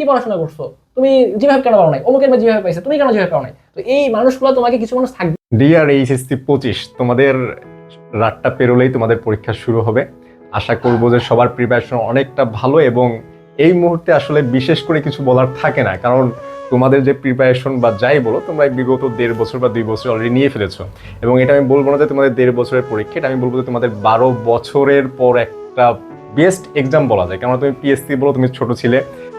কি পড়াশোনা করছ? তুমি যেভাবে কেন পাও নাই? অমুকের মেয়ে যেভাবে পাইছে, তুমি কেন যেভাবে পাও নাই? তো এই মানুষগুলো তোমাকে কিছু মানুষ থাকবে। ডিআর এইচএসসি পঁচিশ, তোমাদের রাতটা পেরোলেই তোমাদের পরীক্ষা শুরু হবে। আশা করব যে সবার প্রিপারেশন অনেকটা ভালো এবং এই মুহূর্তে আসলে বিশেষ করে কিছু বলার থাকে না। কারণ তোমাদের যে প্রিপারেশন বা যাই বলো, তোমরা বিগত দেড় বছর বা দুই বছর অলরেডি নিয়ে ফেলেছো। এবং এটা আমি বলব না যে তোমাদের দেড় বছরের পরীক্ষা, এটা আমি বলব যে তোমাদের বারো বছরের পর একটা বেস্ট এক্সাম বলা যায়। কারণ তুমি পিএসসি বলো, তুমি ছোট ছিলে।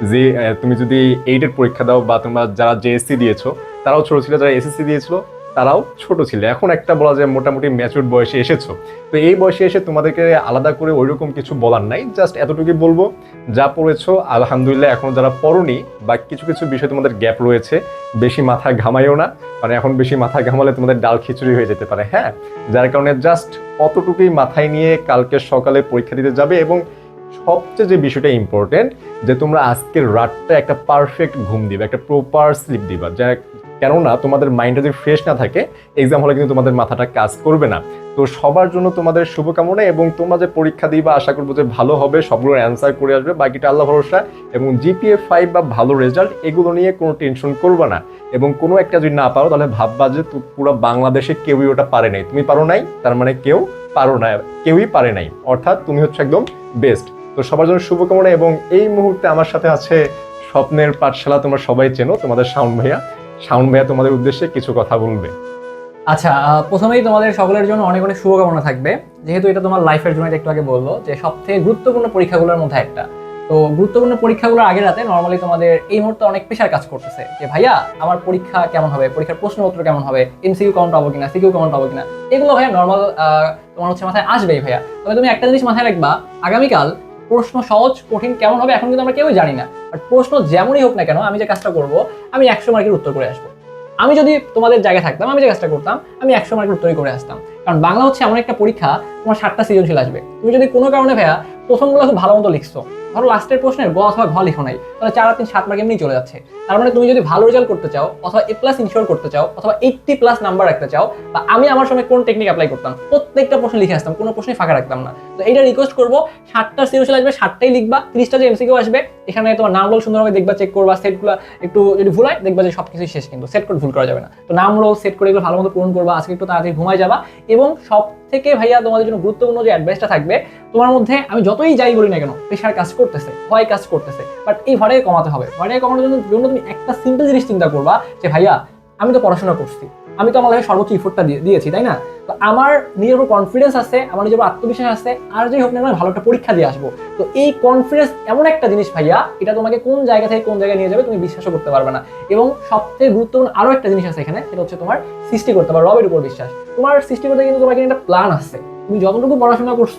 যে তুমি যদি এইটের পরীক্ষা দাও বা তোমরা যারা জেএসসি দিয়েছ, তারাও ছোট ছিল, যারা এসএসসি দিয়েছিল, তারাও ছোট ছিল। এখন একটা বলা যায় মোটামুটি ম্যাচুর বয়সে এসেছ। তো এই বয়সে এসে তোমাদেরকে আলাদা করে ওইরকম কিছু বলার নাই। জাস্ট এতটুকুই বলব, যা পড়েছো, আলহামদুলিল্লাহ এখন যারা পড়নি বা কিছু কিছু বিষয় তোমাদের গ্যাপ রয়েছে, বেশি মাথা ঘামাইও না। মানে এখন বেশি মাথা ঘামালে তোমাদের ডাল খিচুড়ি হয়ে যেতে পারে হ্যাঁ? যার কারণে জাস্ট অতটুকুই মাথায় নিয়ে কালকে সকালে পরীক্ষা দিতে যাবে এবং সবচেয়ে যে বিষয়টা ইম্পর্টেন্ট যে তোমরা আজকের রাতটা একটা পারফেক্ট ঘুম দিবে, একটা প্রপার স্লিপ দিবা। যা কেননা তোমাদের মাইন্ডটা যদি ফ্রেশ না থাকে এক্সাম হলে কিন্তু তোমাদের মাথাটা কাজ করবে না। তো সবার জন্য তোমাদের শুভকামনা এবং তোমরা যে পরীক্ষা দিবা, আশা করব যে ভালো হবে সবগুলোর অ্যান্সার করে আসবে। বাকিটা আল্লাহ ভরসা এবং জিপিএ ফাইভ বা ভালো রেজাল্ট এগুলো নিয়ে কোনো টেনশন করবে না। এবং কোনো একটা যদি না পারো, তাহলে ভাববা যে পুরো বাংলাদেশে কেউই ওটা পারে নাই। তুমি পারো নাই, তার মানে কেউ পারো না, কেউই পারে নাই। অর্থাৎ তুমি হচ্ছে একদম বেস্ট তো সবার জন্য শুভকামনা এবং এই মুহূর্তে আমার সাথে আছে স্বপ্নের পাঠশালা, তোমরা সবাই চেনো, তোমাদের শাওন ভাইয়া। শাওন ভাইয়া তোমাদের উদ্দেশ্যে কিছু কথা বলবে। আচ্ছা প্রথমেই তোমাদের সকলের জন্য অনেক অনেক শুভকামনা থাকবে। যেহেতু এটা তোমার লাইফের জন্য একটু আগে বলল যে সব থেকে গুরুত্বপূর্ণ পরীক্ষাগুলোর মধ্যে একটা। তো গুরুত্বপূর্ণ পরীক্ষাগুলোর আগে রাতে নর্মালি তোমাদের এই মুহূর্তে অনেক প্রেশার কাজ করতেছে যে, ভাইয়া, আমার পরীক্ষা কেমন হবে? পরীক্ষার প্রশ্নপত্র কেমন হবে? এমসিকিউ কাউন্ট পাবো কিনা? সিকিউ কাউন্ট পাবো কিনা? এগুলো ভাইয়া নর্মাল তোমার হচ্ছে মাথায় আসবেই ভাইয়া। তবে তুমি একটা জিনিস মাথায় রাখবা, আগামীকাল প্রশ্ন সহজ, কঠিন কেমন হবে এখন কিন্তু আমরা কেউই জানি না। বাট প্রশ্ন যেমনই হোক না কেন, আমি যে কাজটা করব, আমি একশো মার্কের উত্তর করে আসব। আমি যদি তোমাদের জায়গায় থাকতাম, আমি যে কাজটা করতাম, আমি একশো মার্কের উত্তরই করে আসতাম। কারণ বাংলা হচ্ছে এমন একটা পরীক্ষা, তোমার সাতটা সিজনশীল আসবে। তুমি যদি কোনো কারণে ভাইয়া প্রথমগুলো খুব ভালো মতো লিখছো ধরো লাস্টের প্রশ্নের গ অথবা ঘ লিখো নাই, তাহলে চার তিন সাত মার্ক এমনি চলে যাচ্ছে। তার মানে তুমি যদি ভালো রেজাল্ট করতে চাও, অথবা এ প্লাস ইনশিওর করতে চাও, অথবা এইটটি প্লাস নাম্বার রাখতে চাও, বা আমি আমার সময় কোন টেকনিক অ্যাপ্লাই করতাম, প্রত্যেকটা প্রশ্ন লিখে আসতাম, কোনো প্রশ্নই ফাঁকা রাখতাম না। তো এইটা রিকোয়েস্ট করব, সাতটা সৃজনশীল আসবে, সাতটাই লিখবা, তিরিশটা যে এমসিকিউ আসবে, এখানে তোমার নাম রোল সুন্দরভাবে দেখবা চেক করবা সেটগুলো একটু যদি ভুল হয়, দেখবা যে সব কিছুই শেষ কিন্তু সেট করে ভুল করা যাবে না। তো নাম রোল সেট করে এগুলো ভালো মতো পূরণ করবা, আজকে একটু তাড়াতাড়ি ঘুমায় যাবা, এবং সব থেকে ভাইয়া তোমাদের জন্য গুরুত্বপূর্ণ যে অ্যাডভাইসটা থাকবে, তোমার মধ্যে আমি যতই যাই বলি না কেন, পেশার কাজ করতেছে, ভয় কাজ করতেছে বাট এই ভয়টাকে কমাতে হবে। ভয়টাকে কমানোর জন্য জন্য তুমি একটা সিম্পল জিনিস চিন্তা করবা যে, ভাইয়া, আমি তো পড়াশোনা করছি, আমি তো আমার লাইফে সর্বোচ্চ ইফোর্টটা দিয়েছি, তাই না? তো আমার, নিজের উপর কনফিডেন্স আছে, আমার নিজের উপর আত্মবিশ্বাস আছে, আর যাই হোক না ভালো একটা পরীক্ষা দিয়ে আসব। তো এই কনফিডেন্স এমন একটা জিনিস, ভাইয়া, এটা তোমাকে কোন জায়গা থেকে কোন জায়গায় নিয়ে যাবে তুমি বিশ্বাসও করতে পারবে না। এবং সবথেকে গুরুত্বপূর্ণ আরও একটা জিনিস আছে এখানে, সেটা হচ্ছে তোমার সৃষ্টি করতে পারবে রবের উপর বিশ্বাস। তোমার সৃষ্টি করতে কিন্তু তোমার একটা প্ল্যান আছে। তুমি যতটুকু পড়াশোনা করছ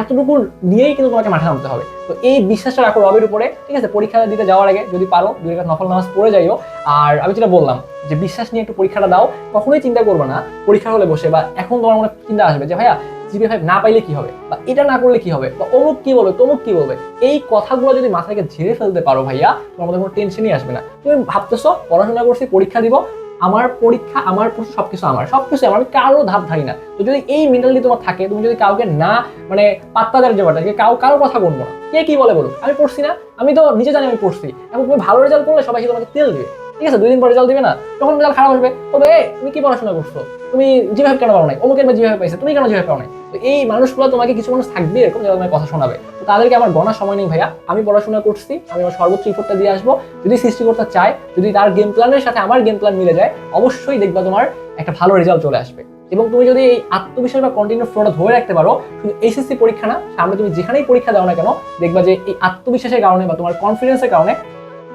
এতটুকু নিয়েই কিন্তু তোমাকে মাঠে নামতে হবে। তো এই বিশ্বাসটা রাখো রবের উপরে, ঠিক আছে? পরীক্ষা দিতে যাওয়ার আগে যদি পারো, দুই রেখা নফল নামাজ পড়ে যাইও। আর আমি যেটা বললাম যে বিশ্বাস নিয়ে একটু পরীক্ষাটা দাও, কখনোই চিন্তা করবে না পরীক্ষা হলে বসে। বা এখন তোমার মনে চিন্তা আসবে যে, ভাইয়া, জিবি ফাইভ না পাইলে কি হবে? বা এটা না করলে কি হবে? বা অমুক কি বলবে, তমুক কি বলবে? এই কথাগুলো যদি মাথা থেকে ঝেড়ে ফেলতে পারো ভাইয়া, তোমার মধ্যে কোনো টেনশনই আসবে না। তুমি ভাবতেছো, পড়াশোনা করছি, পরীক্ষা দিব আমার পরীক্ষা, আমার প্রশ্ন, সবকিছু আমার সবকিছু আমার, আমি কারও ধাপ ধারি না। তো যদি এই মেন্টালিটি তোমার থাকে, তুমি যদি কাউকে না মানে পাত্তা দেওয়ার ব্যাপারটা কাউ, কারও কথা বলব না, কে কি বলে বলো আমি পড়ছি না, আমি তো নিজে জানি আমি পড়ছি, এবং তুমি ভালো রেজাল্ট করলে সবাই তোমাকে তেল দেবে, ঠিক আছে? দুই দিন পর রেজাল্ট দিবে না, তখন রেজাল্ট খারাপ হবে তবে এ তুমি কি পড়াশোনা করছ? তুমি যেভাবে কেন পাও নাই? অমুকের মেয়ে যেভাবে পাইছে, তুমি কেন যেভাবে পাও নাই? তো এই মানুষগুলো তোমাকে কিছু মানুষ থাকবে এরকম যারা তোমার কথা শোনাবে। তো তাদেরকে আমার গণার সময় নেই ভাইয়া। আমি পড়াশোনা করছি, আমি আমার সর্বোচ্চ ইফোর্টটা দিয়ে আসব। যদি সৃষ্টিকর্তা চায়, যদি তার গেম প্ল্যানের সাথে আমার গেম প্ল্যান মিলে যায়, অবশ্যই দেখবা তোমার একটা ভালো রেজাল্ট চলে আসবে। এবং তুমি যদি এই আত্মবিশ্বাস বা কন্টিনিউ ফ্লোটা ধরে রাখতে পারো, শুধু এইচএসসি পরীক্ষা না, সামনে তুমি যেখানেই পরীক্ষা দাও না কেন, দেখবা যে এই আত্মবিশ্বাসের কারণে বা তোমার কনফিডেন্সের কারণে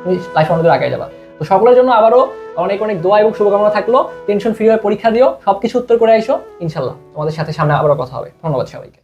তুমি লাইফে অনেক আগে যাবা। তো সকলের জন্য আবারও অনেক অনেক দোয়া এবং শুভকামনা থাকল। টেনশন ফ্রি হয়ে পরীক্ষা দিও, সবকিছু উত্তর করে আইসো। ইনশাল্লাহ তোমাদের সাথে সামনে আবারও কথা হবে। ধন্যবাদ সবাইকে।